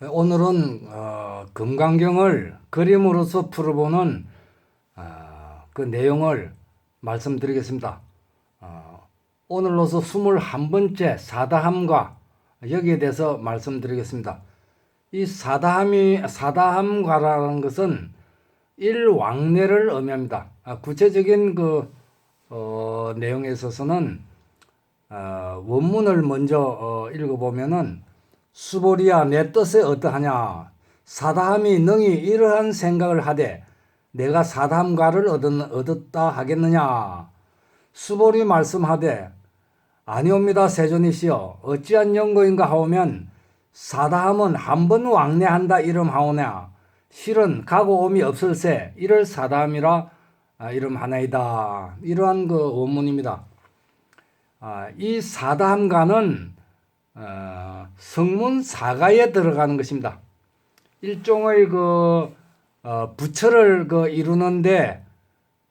오늘은 어, 금강경을 그림으로서 풀어보는 어, 그 내용을 말씀드리겠습니다. 어, 오늘로서 21번째 사다함과 여기에 대해서 말씀드리겠습니다. 이 사다함이 사다함과라는 것은 일왕래를 의미합니다. 아, 구체적인 그 어, 내용에 있어서는 어, 원문을 먼저 어, 읽어보면은 수보리야 내 뜻에 어떠하냐? 사다함이 능히 이러한 생각을 하되 내가 사다함과를 얻은, 얻었 다 하겠느냐? 수보리 말씀하되 아니옵니다 세존이시여. 어찌한 연고인가 하오면 사다함은 한 번 왕래한다 이름하오냐 실은 가고 오미 없을세 이를 사다함이라 아, 이름하나이다. 이러한 그 원문입니다. 아, 이 사다함가는 어, 성문 사가에 들어가는 것입니다. 일종의 그 어, 부처를 그 이루는데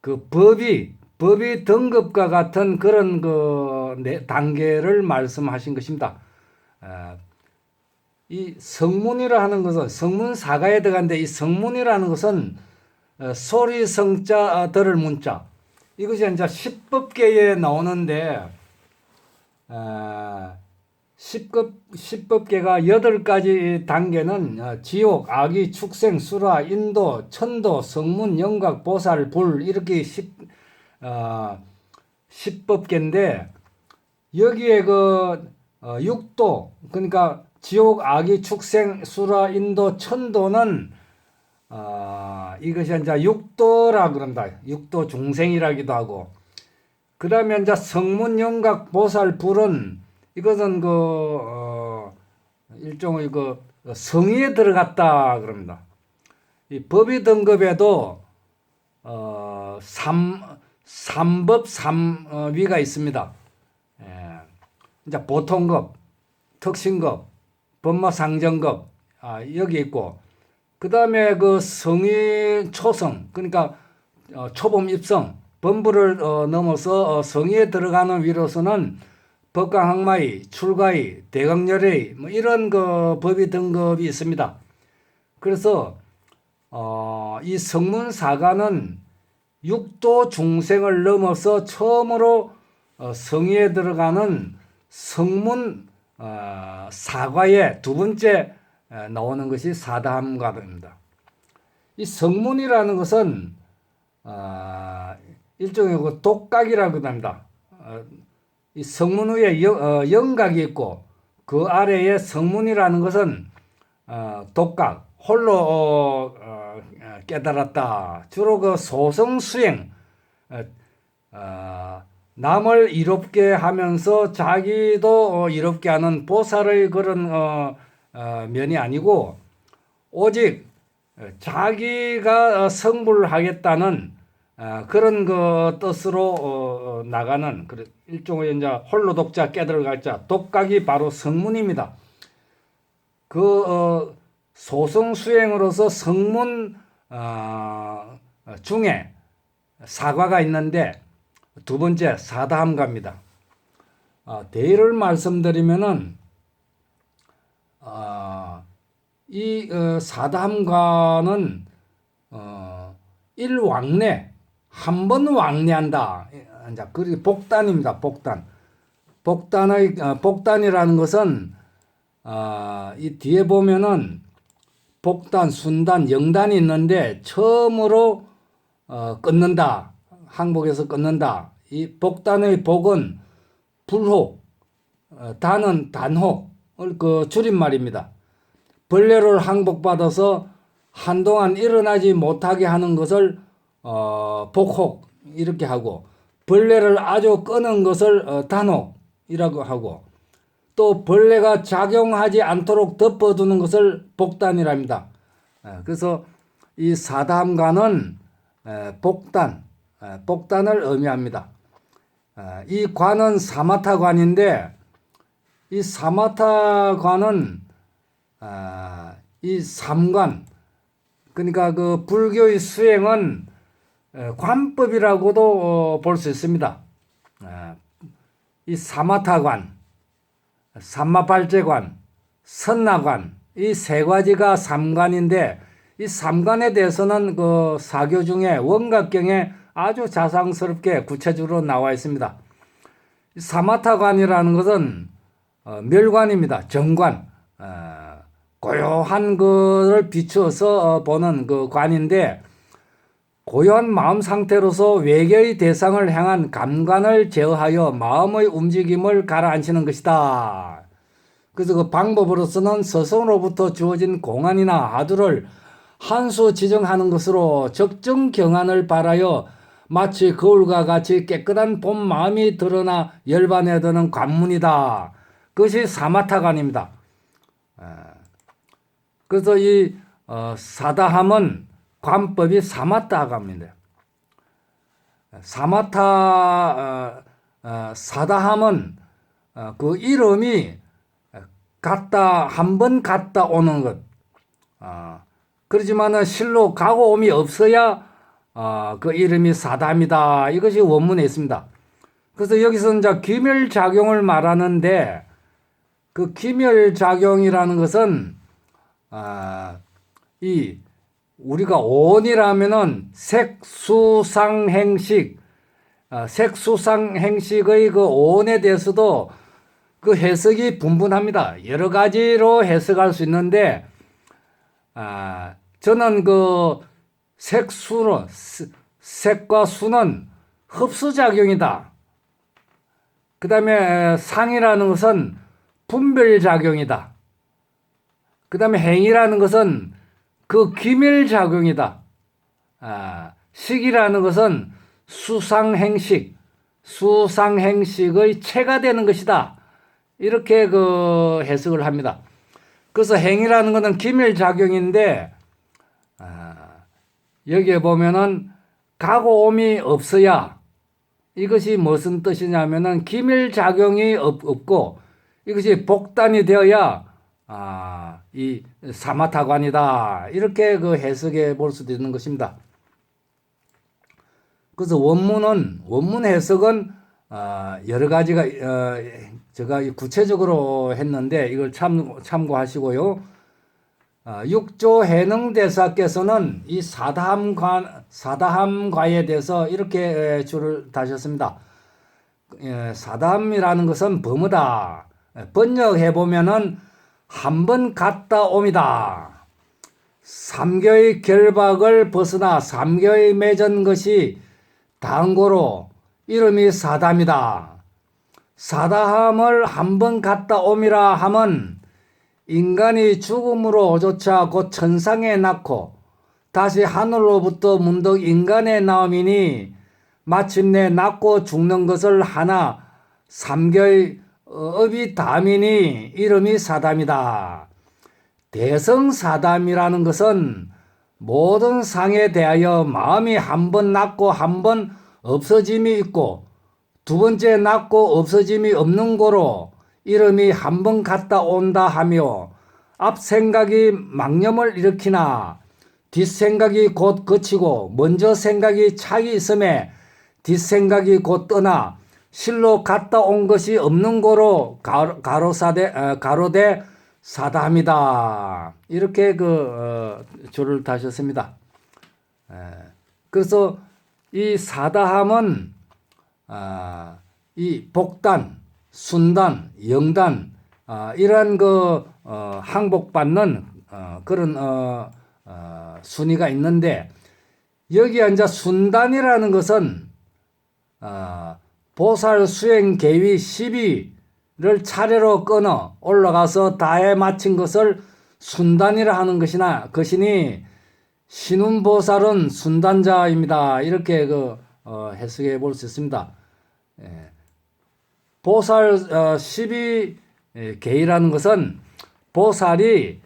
그 법이 법이 등급과 같은 그런 그 네- 단계를 말씀하신 것입니다. 어, 이 성문이라 하는 것은 성문 사가에 들어가는데 이 성문이라는 것은 어, 소리 성자 어, 들을 문자 이것이 이제 십법계에 나오는데 어, 십급 십법계가 여덟 가지 단계는 어, 지옥, 악의, 축생, 수라, 인도, 천도, 성문, 영각, 보살, 불 이렇게 십 어, 십법계인데 여기에 그 어, 육도 그러니까 지옥, 악의, 축생, 수라, 인도, 천도는 어, 이것이 이제 육도라 그런다. 육도 중생이라기도 하고 그 다음에 이제 성문, 영각, 보살, 불은 이것은 그, 어, 일종의 그 성의에 들어갔다 그럽니다. 이 법의 등급에도, 어, 삼, 삼법 삼위가 있습니다. 예. 이제 보통급, 특신급, 법마상정급, 아, 여기 있고, 그 다음에 그 성의 초성, 그러니까 어, 초범 입성, 범부를 어, 넘어서 어, 성의에 들어가는 위로서는 법강 항마의, 출가의, 대강렬의 뭐 이런 그 법이 등급이 있습니다. 그래서 어, 이 성문 사가는 육도 중생을 넘어서 처음으로 어, 성의에 들어가는 성문 어, 사과의 두 번째 에, 나오는 것이 사다함가입니다. 이 성문이라는 것은 어, 일종의 그 독각이라고 합니다. 어, 이 성문 위에 영, 어, 영각이 있고 그 아래에 성문이라는 것은 어, 독각 홀로 어, 어, 깨달았다. 주로 그 소성 수행 어, 어, 남을 이롭게 하면서 자기도 어, 이롭게 하는 보살의 그런 어, 어, 면이 아니고 오직 자기가 어, 성불을 하겠다는 어, 그런 그 뜻으로 어, 어, 나가는 그 일종의 이제 홀로 독자 깨달을 자 독각이 바로 성문입니다. 그 어, 소성 수행으로서 성문 어, 중에 사과가 있는데 두 번째 사다함가입니다. 어, 대의를 말씀드리면은 어, 이 어, 사다함가는 어, 일왕래 한 번 왕래한다. 이제 그게 복단입니다. 복단. 복단의 어, 복단이라는 것은 어, 이 뒤에 보면은 복단, 순단, 영단이 있는데 처음으로 어, 끊는다. 항복에서 끊는다. 이 복단의 복은 불혹, 어, 단은 단혹을 그 줄임말입니다. 벌레를 항복받아서 한동안 일어나지 못하게 하는 것을 어, 복혹 이렇게 하고 벌레를 아주 끄는 것을 어, 단혹이라고 하고 또 벌레가 작용하지 않도록 덮어두는 것을 복단이랍니다. 예, 그래서 이 사담관은 에, 복단, 에, 복단을 의미합니다. 에, 이 관은 사마타관인데 이 사마타관은 아, 이 삼관 그러니까 그 불교의 수행은 에, 관법이라고도 어, 볼수 있습니다. 아, 이 사마타관, 삼마발제관, 선나관 이 세 가지가 삼관인데 이 삼관에 대해서는 그 사교 중에 원각경에 아주 자상스럽게 구체적으로 나와 있습니다. 이 사마타관이라는 것은 어, 멸관입니다. 정관. 어, 고요한 것을 비추어서 어, 보는 그 관인데 고요한 마음 상태로서 외계의 대상을 향한 감관을 제어하여 마음의 움직임을 가라앉히는 것이다. 그래서 그 방법으로서는 스스로부터 주어진 공안이나 하두를 한 수 지정하는 것으로 적정 경안을 바라여 마치 거울과 같이 깨끗한 본 마음이 드러나 열반에 드는 관문이다. 그것이 사마타관입니다. 그래서 이 어, 사다함은 관법이 사마타감입니다. 사마타 어, 어, 사다함은 어, 그 이름이 갔다 한 번 갔다 오는 것. 어, 그렇지만은 실로 가고 옴이 없어야 어, 그 이름이 사담이다. 이것이 원문에 있습니다. 그래서 여기서 이제 기멸 작용을 말하는데 그 기멸 작용이라는 것은 아, 이 우리가 온이라면은 색수상행식 아, 색수상행식의 그 온에 대해서도 그 해석이 분분합니다. 여러 가지로 해석할 수 있는데 아, 저는 그 색수는 스- 색과 수는 흡수작용이다. 그 다음에 상이라는 것은 분별작용이다. 그 다음에 행이라는 것은 그 기밀작용이다. 아, 식이라는 것은 수상행식, 수상행식의 체가 되는 것이다. 이렇게 그 해석을 합니다. 그래서 행이라는 것은 기밀작용인데, 아, 여기에 보면은 가고 옴이 없어야 이것이 무슨 뜻이냐면은 기밀작용이 없, 없고 이것이 복단이 되어야 아, 이 사마타관이다. 이렇게 그 해석해 볼 수도 있는 것입니다. 그래서 원문은 원문 해석은 아, 여러 가지가 어, 제가 이 구체적으로 했는데 이걸 참 참고하시고요. 아, 육조 해능 대사께서는 이 사다함관 사다함과에 대해서 이렇게 에, 줄을 다셨습니다. 예, 사담이라는 것은 범어다. 번역해 보면은 한 번 갔다 옴이다. 삼교의 결박을 벗어나 삼교의 맺은 것이 당고로 이름이 사담이다. 사다함을 한 번 갔다 옴이라 함은 인간이 죽음으로조차 곧 천상에 낳고 다시 하늘로부터 문득 인간에 나옴이니 마침내 낳고 죽는 것을 하나 삼교의 업이 담이니 이름이 사담이다. 대성사담이라는 것은 모든 상에 대하여 마음이 한번 낳고 한 번 없어짐이 있고 두 번째 낳고 없어짐이 없는 거로 이름이 한 번 갔다 온다 하며 앞 생각이 망념을 일으키나 뒷 생각이 곧 그치고 먼저 생각이 차이 있음에 뒷 생각이 곧 떠나 실로 갔다 온 것이 없는 거로 가로- 가로사대 어, 가로대 사담이다 이렇게 그 어, 줄을 다셨습니다. 에, 그래서 이 사다함은 아, 이 복단, 순단, 영단 아, 이러한 그 어, 항복받는 어, 그런 순위가 있는데 여기 이제 순단이라는 것은 어, 보살 수행 계위 12를 차례로 끊어 올라가서 다해 마친 것을 순단이라 하는 것이나 것이니 신운보살은 순단자입니다. 이렇게 그 어, 해석해 볼 수 있습니다. 예. 보살 어, 12 계이라는 것은 보살이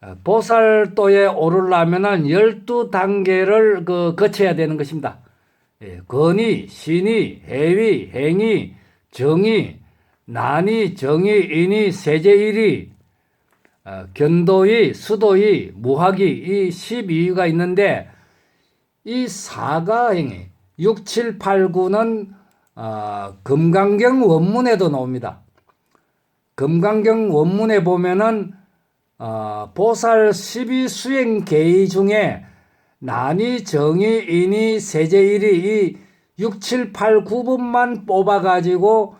어, 보살도에 오르려면은 12단계를 그 거쳐야 되는 것입니다. 예, 건의, 신의, 해위, 행위, 정의, 난이, 정의, 인이, 세제일이, 어, 견도의, 수도의, 무학이 이 12위가 있는데 이 사가행위 6, 7, 8, 9는 어, 금강경 원문에도 나옵니다. 금강경 원문에 보면은 어, 보살 12 수행 계의 중에 난이 정의 인이 세제일이 이 6, 7, 8, 9번만 뽑아가지고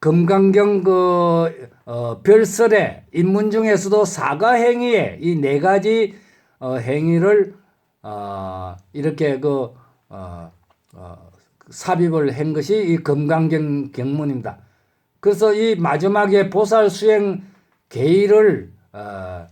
금강경 그 어, 별설의 인문 중에서도 사가 행위에 이 네 가지 어, 행위를 어, 이렇게 그 어, 어, 삽입을 한 것이 이 금강경 경문입니다. 그래서 이 마지막에 보살 수행 계의를 어,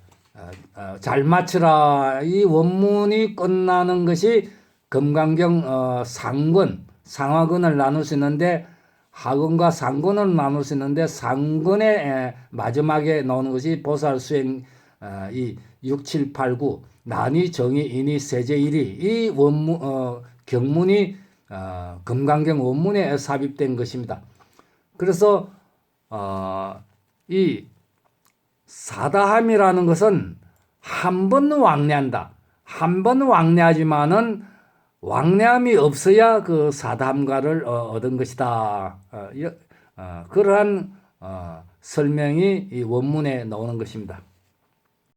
잘 맞추라 이 원문이 끝나는 것이 금강경 어, 상권 상하권을 나눌 수 있는데 하권과 상권을 나눌 수 있는데 상권의 에, 마지막에 나오는 것이 보살 수행 어, 이 6, 7, 8, 9 난이 정의 인이 세제 일이 이 원문 어, 경문이 어, 금강경 원문에 삽입된 것입니다. 그래서 어, 이 사다함이라는 것은 한 번 왕래한다. 한 번 왕래하지만은 왕래함이 없어야 그 사담가를 어, 얻은 것이다. 어, 여- 어, 그러한 어, 설명이 이 원문에 나오는 것입니다.